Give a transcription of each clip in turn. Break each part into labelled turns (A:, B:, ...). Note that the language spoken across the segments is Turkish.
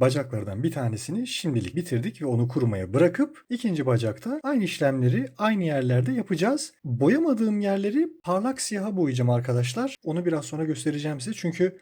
A: Bacaklardan bir tanesini şimdilik bitirdik ve onu kurumaya bırakıp ikinci bacakta aynı işlemleri aynı yerlerde yapacağız. Boyamadığım yerleri parlak siyaha boyayacağım arkadaşlar. Onu biraz sonra göstereceğim size çünkü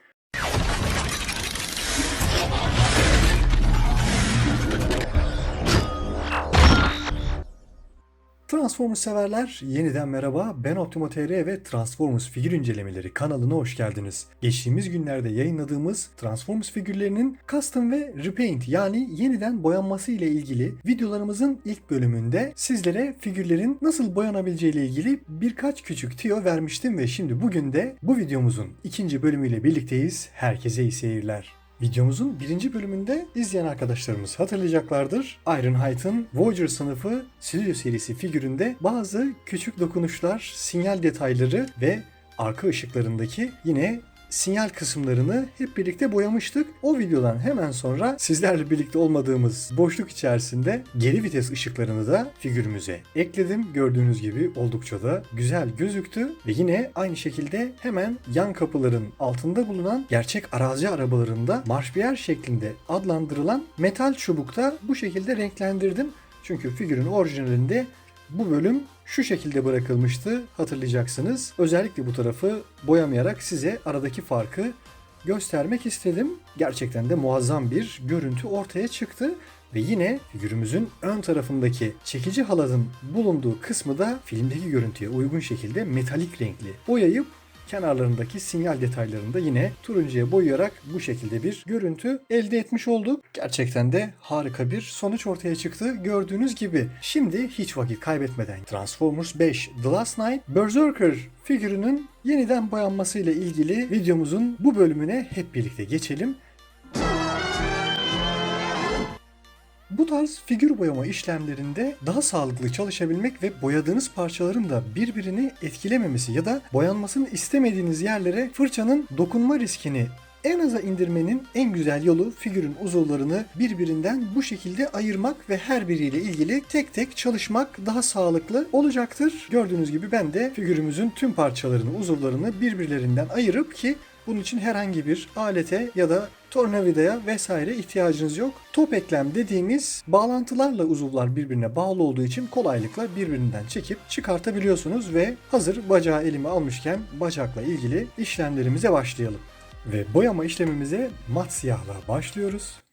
A: Transformers severler yeniden merhaba. Ben Optimo TR ve Transformers figür incelemeleri kanalına hoş geldiniz. Geçtiğimiz günlerde yayınladığımız Transformers figürlerinin custom ve repaint yani yeniden boyanması ile ilgili videolarımızın ilk bölümünde sizlere figürlerin nasıl boyanabileceği ile ilgili birkaç küçük tüyo vermiştim ve şimdi bugün de bu videomuzun ikinci bölümüyle birlikteyiz. Herkese iyi seyirler. Videomuzun birinci bölümünde izleyen arkadaşlarımız hatırlayacaklardır. Ironhite'ın Voyager sınıfı Silio serisi figüründe bazı küçük dokunuşlar, sinyal detayları ve arka ışıklarındaki yine sinyal kısımlarını hep birlikte boyamıştık. O videodan hemen sonra sizlerle birlikte olmadığımız boşluk içerisinde geri vites ışıklarını da figürümüze ekledim. Gördüğünüz gibi oldukça da güzel gözüktü ve yine aynı şekilde hemen yan kapıların altında bulunan gerçek arazi arabalarında marşbiyer şeklinde adlandırılan metal çubukta bu şekilde renklendirdim. Çünkü figürün orijinalinde bu bölüm şu şekilde bırakılmıştı hatırlayacaksınız. Özellikle bu tarafı boyamayarak size aradaki farkı göstermek istedim. Gerçekten de muazzam bir görüntü ortaya çıktı. Ve yine figürümüzün ön tarafındaki çekici halatın bulunduğu kısmı da filmdeki görüntüye uygun şekilde metalik renkli boyayıp kenarlarındaki sinyal detaylarını da yine turuncuya boyayarak bu şekilde bir görüntü elde etmiş olduk. Gerçekten de harika bir sonuç ortaya çıktı gördüğünüz gibi. Şimdi hiç vakit kaybetmeden Transformers 5 The Last Night Berserker figürünün yeniden boyanmasıyla ilgili videomuzun bu bölümüne hep birlikte geçelim. Bu tarz figür boyama işlemlerinde daha sağlıklı çalışabilmek ve boyadığınız parçaların da birbirini etkilememesi ya da boyanmasını istemediğiniz yerlere fırçanın dokunma riskini en aza indirmenin en güzel yolu figürün uzuvlarını birbirinden bu şekilde ayırmak ve her biriyle ilgili tek tek çalışmak daha sağlıklı olacaktır. Gördüğünüz gibi ben de figürümüzün tüm parçalarını, uzuvlarını birbirlerinden ayırıp ki bunun için herhangi bir alete ya da tornavidaya vesaire ihtiyacınız yok. Top eklem dediğimiz bağlantılarla uzuvlar birbirine bağlı olduğu için kolaylıkla birbirinden çekip çıkartabiliyorsunuz ve hazır bacağı elime almışken bacakla ilgili işlemlerimize başlayalım. Ve boyama işlemimize mat siyahla başlıyoruz.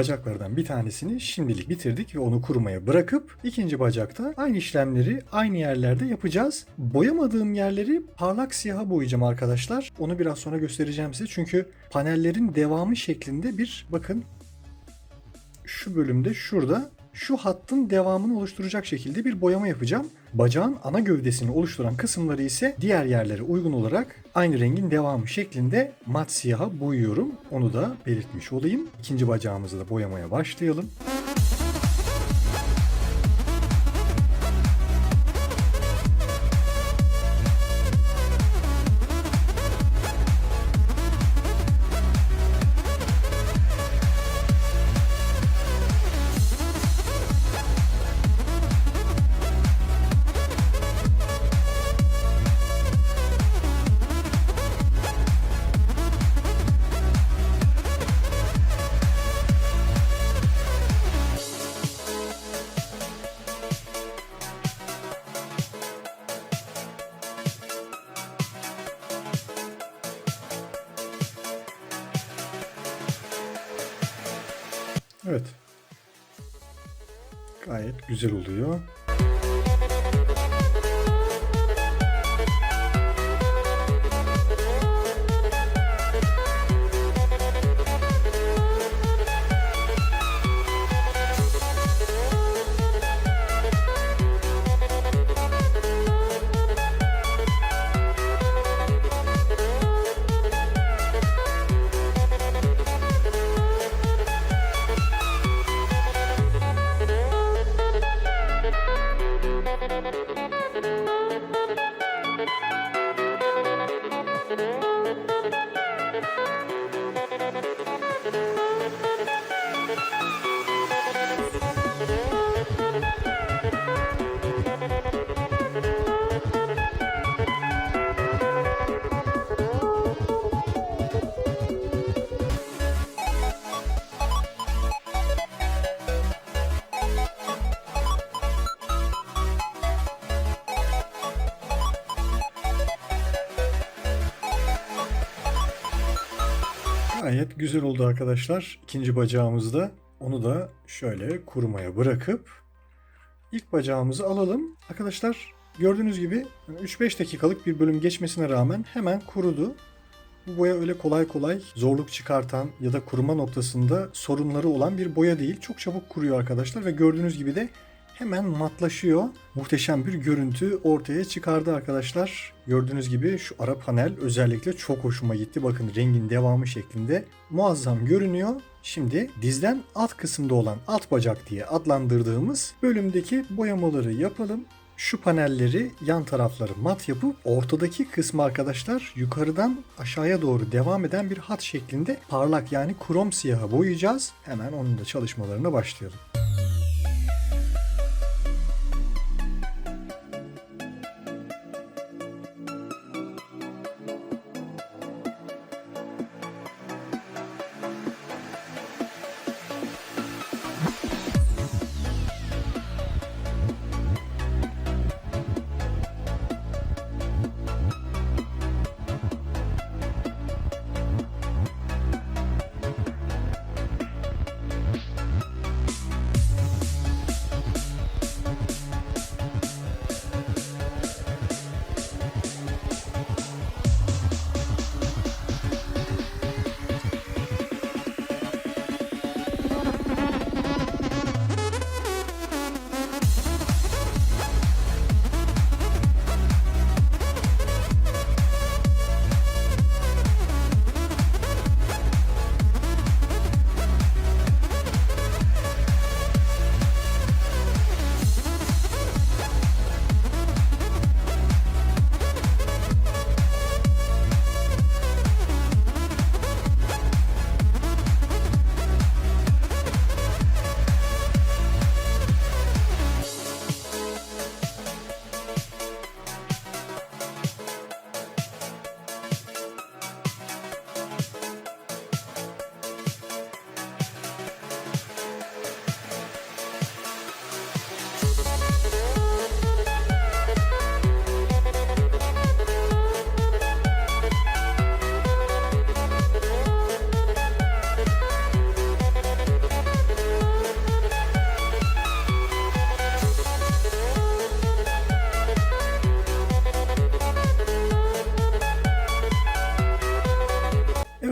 A: Bacaklardan bir tanesini şimdilik bitirdik ve onu kurumaya bırakıp ikinci bacakta aynı işlemleri aynı yerlerde yapacağız. Boyamadığım yerleri parlak siyaha boyayacağım arkadaşlar. Onu biraz sonra göstereceğim size. Çünkü panellerin devamı şeklinde bir bakın şu bölümde şurada şu hattın devamını oluşturacak şekilde bir boyama yapacağım. Bacağın ana gövdesini oluşturan kısımları ise diğer yerlere uygun olarak aynı rengin devamı şeklinde mat siyaha boyuyorum. Onu da belirtmiş olayım. İkinci bacağımızı da boyamaya başlayalım. Evet. Gayet güzel oldu arkadaşlar. İkinci bacağımızda onu da şöyle kurumaya bırakıp ilk bacağımızı alalım. Arkadaşlar gördüğünüz gibi 3-5 dakikalık bir bölüm geçmesine rağmen hemen kurudu. Bu boya öyle kolay kolay zorluk çıkartan ya da kuruma noktasında sorunları olan bir boya değil. Çok çabuk kuruyor arkadaşlar ve gördüğünüz gibi de hemen matlaşıyor. Muhteşem bir görüntü ortaya çıkardı arkadaşlar. Gördüğünüz gibi şu ara panel özellikle çok hoşuma gitti. Bakın rengin devamı şeklinde muazzam görünüyor. Şimdi dizden alt kısımda olan alt bacak diye adlandırdığımız bölümdeki boyamaları yapalım. Şu panelleri yan tarafları mat yapıp ortadaki kısmı arkadaşlar yukarıdan aşağıya doğru devam eden bir hat şeklinde parlak yani krom siyaha boyayacağız. Hemen onun da çalışmalarına başlayalım.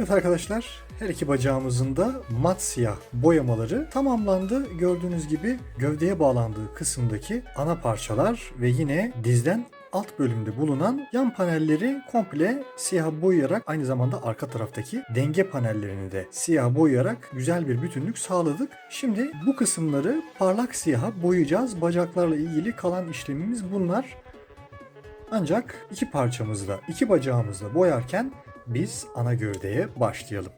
A: Evet arkadaşlar her iki bacağımızın da mat siyah boyamaları tamamlandı. Gördüğünüz gibi gövdeye bağlandığı kısımdaki ana parçalar ve yine dizden alt bölümde bulunan yan panelleri komple siyah boyayarak aynı zamanda arka taraftaki denge panellerini de siyah boyayarak güzel bir bütünlük sağladık. Şimdi bu kısımları parlak siyaha boyayacağız. Bacaklarla ilgili kalan işlemimiz bunlar. Ancak iki parçamızda, iki bacağımızda boyarken biz ana gövdeye başlayalım.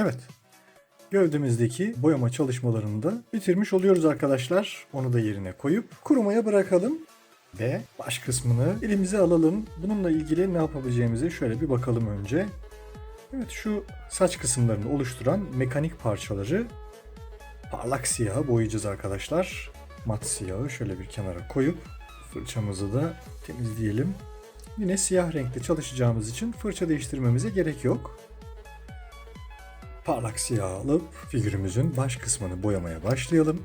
A: Evet. Gövdemizdeki boyama çalışmalarını da bitirmiş oluyoruz arkadaşlar. Onu da yerine koyup kurumaya bırakalım. Ve baş kısmını elimize alalım. Bununla ilgili ne yapabileceğimize şöyle bir bakalım önce. Evet şu saç kısımlarını oluşturan mekanik parçaları parlak siyaha boyayacağız arkadaşlar. Mat siyahı şöyle bir kenara koyup fırçamızı da temizleyelim. Yine siyah renkte çalışacağımız için fırça değiştirmemize gerek yok. Parlak siyah alıp figürümüzün baş kısmını boyamaya başlayalım.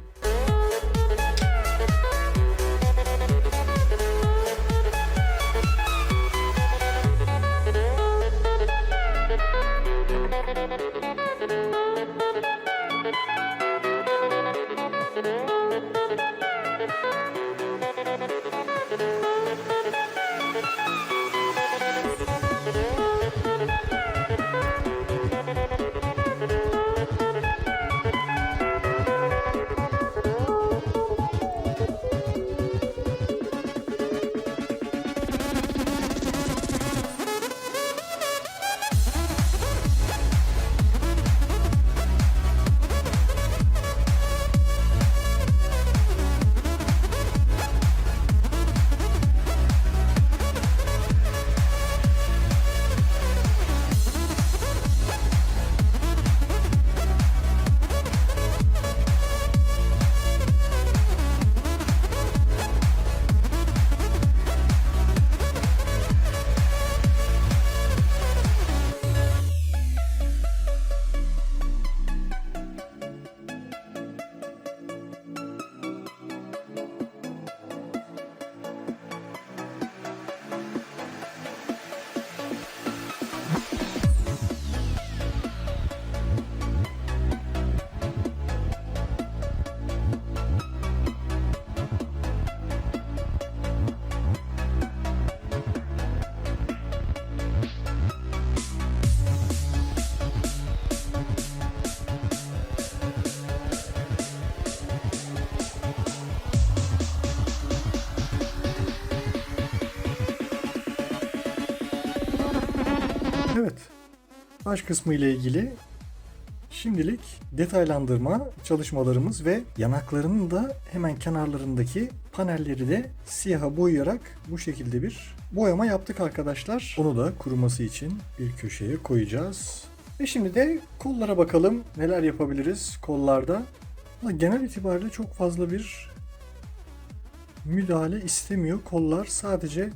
A: Baş kısmı ile ilgili şimdilik detaylandırma çalışmalarımız ve yanaklarının da hemen kenarlarındaki panelleri de siyaha boyayarak bu şekilde bir boyama yaptık arkadaşlar. Onu da kuruması için bir köşeye koyacağız. Ve şimdi de kollara bakalım neler yapabiliriz kollarda. Genel itibariyle çok fazla bir müdahale istemiyor. Kollar sadece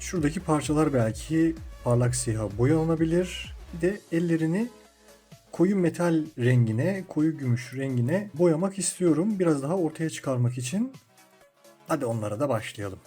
A: şuradaki parçalar belki parlak siyaha boyanabilir. Bir de ellerini koyu metal rengine, koyu gümüş rengine boyamak istiyorum. Biraz daha ortaya çıkarmak için. Hadi onlara da başlayalım.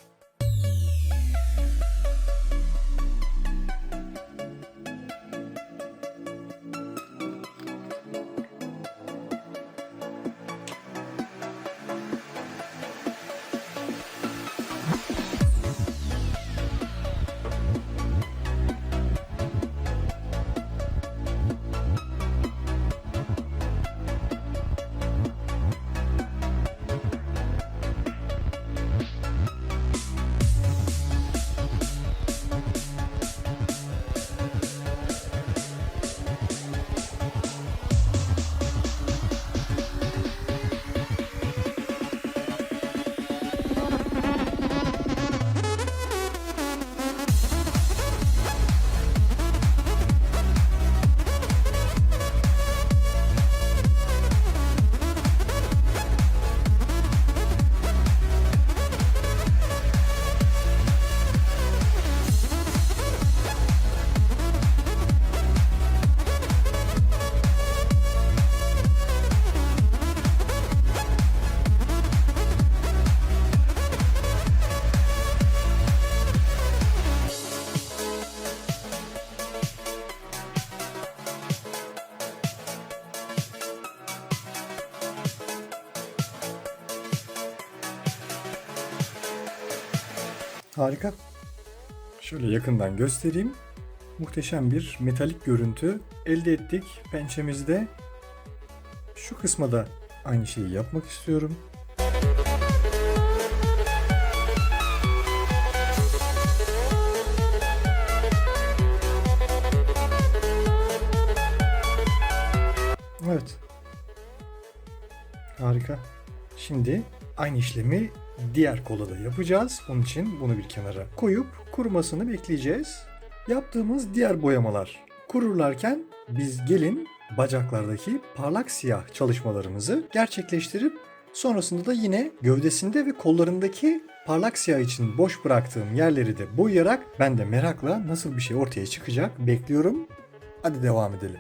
A: Harika. Şöyle yakından göstereyim. Muhteşem bir metalik görüntü elde ettik pençemizde. Şu kısma da aynı şeyi yapmak istiyorum. Evet. Harika. Şimdi aynı işlemi diğer kola da yapacağız. Onun için bunu bir kenara koyup kurumasını bekleyeceğiz. Yaptığımız diğer boyamalar kururlarken biz gelin bacaklardaki parlak siyah çalışmalarımızı gerçekleştirip sonrasında da yine gövdesinde ve kollarındaki parlak siyah için boş bıraktığım yerleri de boyayarak ben de merakla nasıl bir şey ortaya çıkacak bekliyorum. Hadi devam edelim.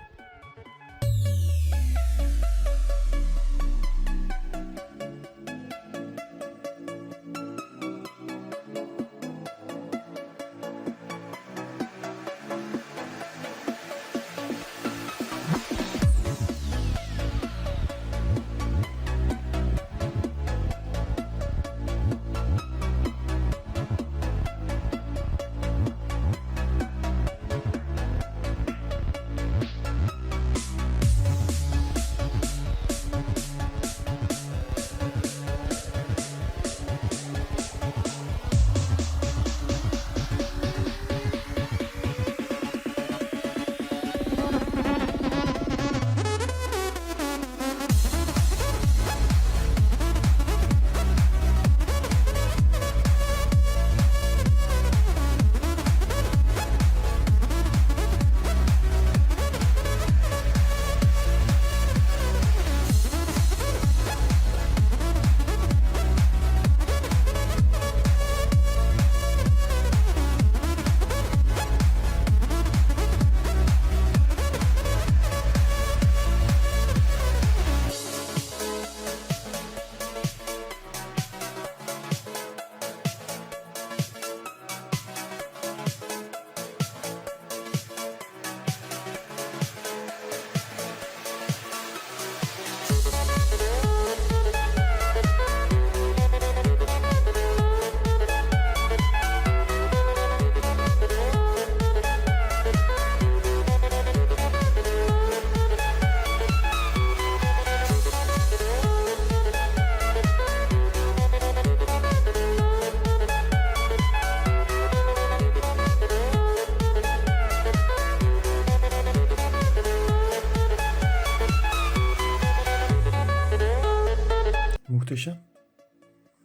A: Muhteşem.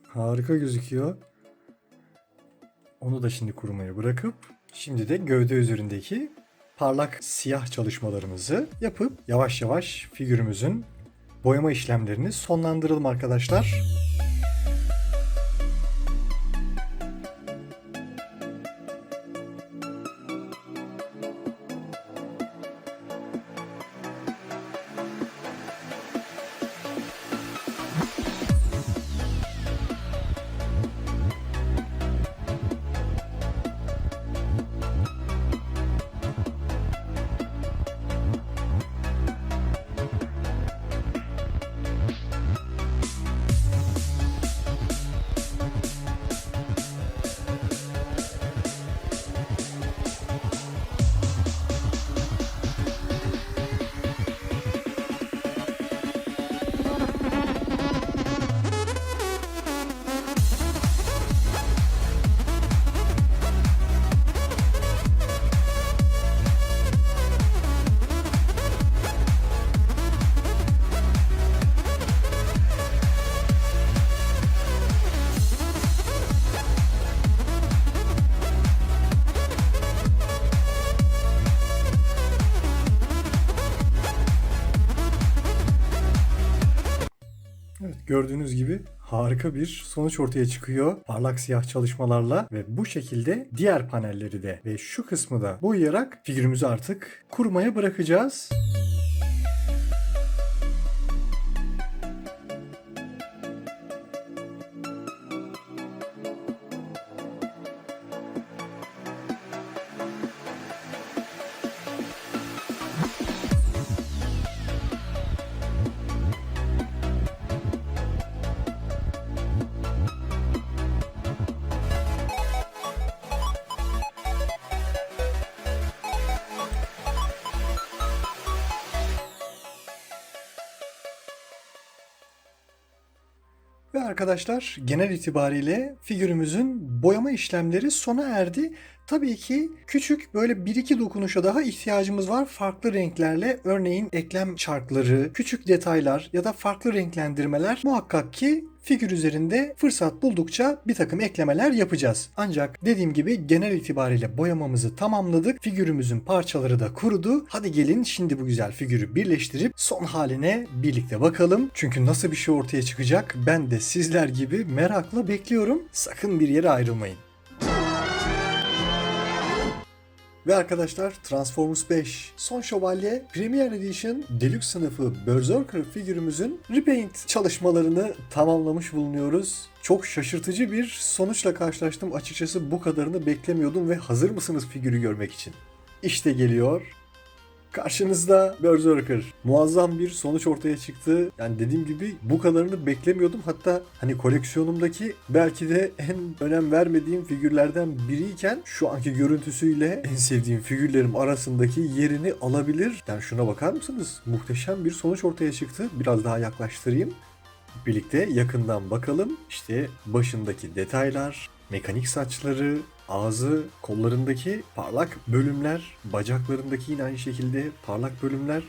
A: Harika gözüküyor. Onu da şimdi kurumaya bırakıp şimdi de gövde üzerindeki parlak siyah çalışmalarımızı yapıp yavaş yavaş figürümüzün boyama işlemlerini sonlandıralım arkadaşlar. Gördüğünüz gibi harika bir sonuç ortaya çıkıyor. Parlak siyah çalışmalarla ve bu şekilde diğer panelleri de ve şu kısmı da boyayarak figürümüzü artık kurmaya bırakacağız. Arkadaşlar genel itibariyle figürümüzün boyama işlemleri sona erdi. Tabii ki küçük böyle 1-2 dokunuşa daha ihtiyacımız var farklı renklerle. Örneğin eklem çarkları, küçük detaylar ya da farklı renklendirmeler muhakkak ki figür üzerinde fırsat buldukça bir takım eklemeler yapacağız. Ancak dediğim gibi genel itibariyle boyamamızı tamamladık. Figürümüzün parçaları da kurudu. Hadi gelin şimdi bu güzel figürü birleştirip son haline birlikte bakalım. Çünkü nasıl bir şey ortaya çıkacak ben de sizler gibi merakla bekliyorum. Sakın bir yere ayrılmayın. Ve arkadaşlar Transformers 5 Son Şövalye Premier Edition Deluxe sınıfı Berserker figürümüzün repaint çalışmalarını tamamlamış bulunuyoruz. Çok şaşırtıcı bir sonuçla karşılaştım. Açıkçası bu kadarını beklemiyordum ve hazır mısınız figürü görmek için? İşte geliyor. Karşınızda Berserker. Muazzam bir sonuç ortaya çıktı. Yani dediğim gibi bu kadarını beklemiyordum. Hatta hani koleksiyonumdaki belki de en önem vermediğim figürlerden biriyken şu anki görüntüsüyle en sevdiğim figürlerim arasındaki yerini alabilir. Yani şuna bakar mısınız? Muhteşem bir sonuç ortaya çıktı. Biraz daha yaklaştırayım. Birlikte yakından bakalım. İşte başındaki detaylar, mekanik saçları, ağzı, kollarındaki parlak bölümler, bacaklarındaki yine aynı şekilde parlak bölümler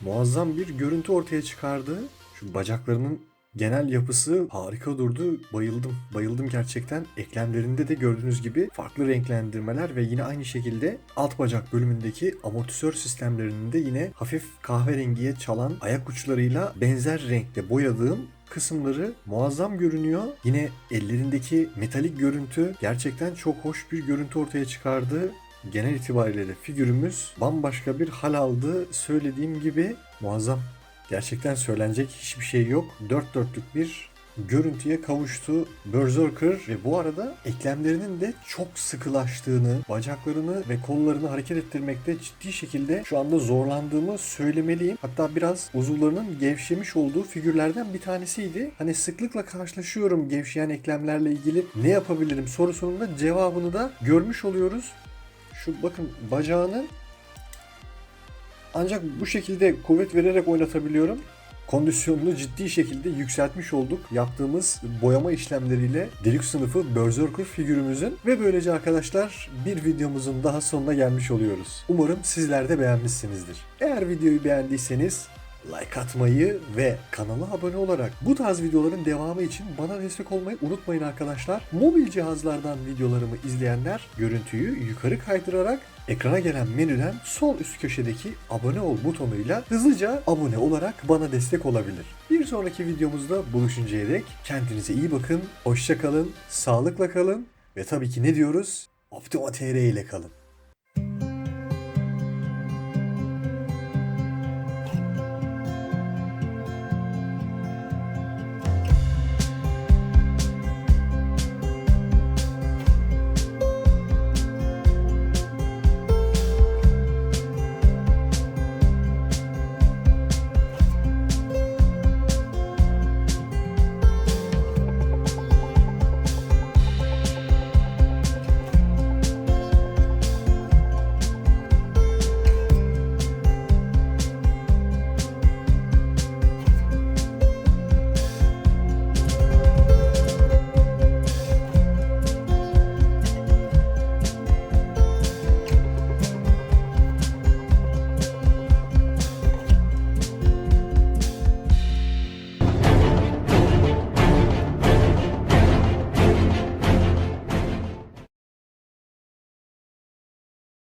A: muazzam bir görüntü ortaya çıkardı. Şu bacaklarının genel yapısı harika durdu. Bayıldım. Bayıldım gerçekten. Eklemlerinde de gördüğünüz gibi farklı renklendirmeler ve yine aynı şekilde alt bacak bölümündeki amortisör sistemlerinin de yine hafif kahverengiye çalan ayak uçlarıyla benzer renkte boyadığım kısımları muazzam görünüyor. Yine ellerindeki metalik görüntü gerçekten çok hoş bir görüntü ortaya çıkardı. Genel itibariyle de figürümüz bambaşka bir hal aldı. Söylediğim gibi muazzam. Gerçekten söylenecek hiçbir şey yok. Dört dörtlük bir görüntüye kavuştu Berserker ve bu arada eklemlerinin de çok sıkılaştığını, bacaklarını ve kollarını hareket ettirmekte ciddi şekilde şu anda zorlandığımı söylemeliyim. Hatta biraz uzuvlarının gevşemiş olduğu figürlerden bir tanesiydi. Hani sıklıkla karşılaşıyorum gevşeyen eklemlerle ilgili ne yapabilirim sorusunun da cevabını da görmüş oluyoruz. Şu bakın bacağını ancak bu şekilde kuvvet vererek oynatabiliyorum. Kondisyonunu ciddi şekilde yükseltmiş olduk yaptığımız boyama işlemleriyle Deluxe sınıfı Berserker figürümüzün ve böylece arkadaşlar bir videomuzun daha sonuna gelmiş oluyoruz. Umarım sizler de beğenmişsinizdir. Eğer videoyu beğendiyseniz like atmayı ve kanala abone olarak bu tarz videoların devamı için bana destek olmayı unutmayın arkadaşlar. Mobil cihazlardan videolarımı izleyenler görüntüyü yukarı kaydırarak ekrana gelen menüden sol üst köşedeki abone ol butonuyla hızlıca abone olarak bana destek olabilir. Bir sonraki videomuzda buluşuncaya dek kendinize iyi bakın, hoşça kalın, sağlıkla kalın ve tabii ki ne diyoruz? Optima TR ile kalın.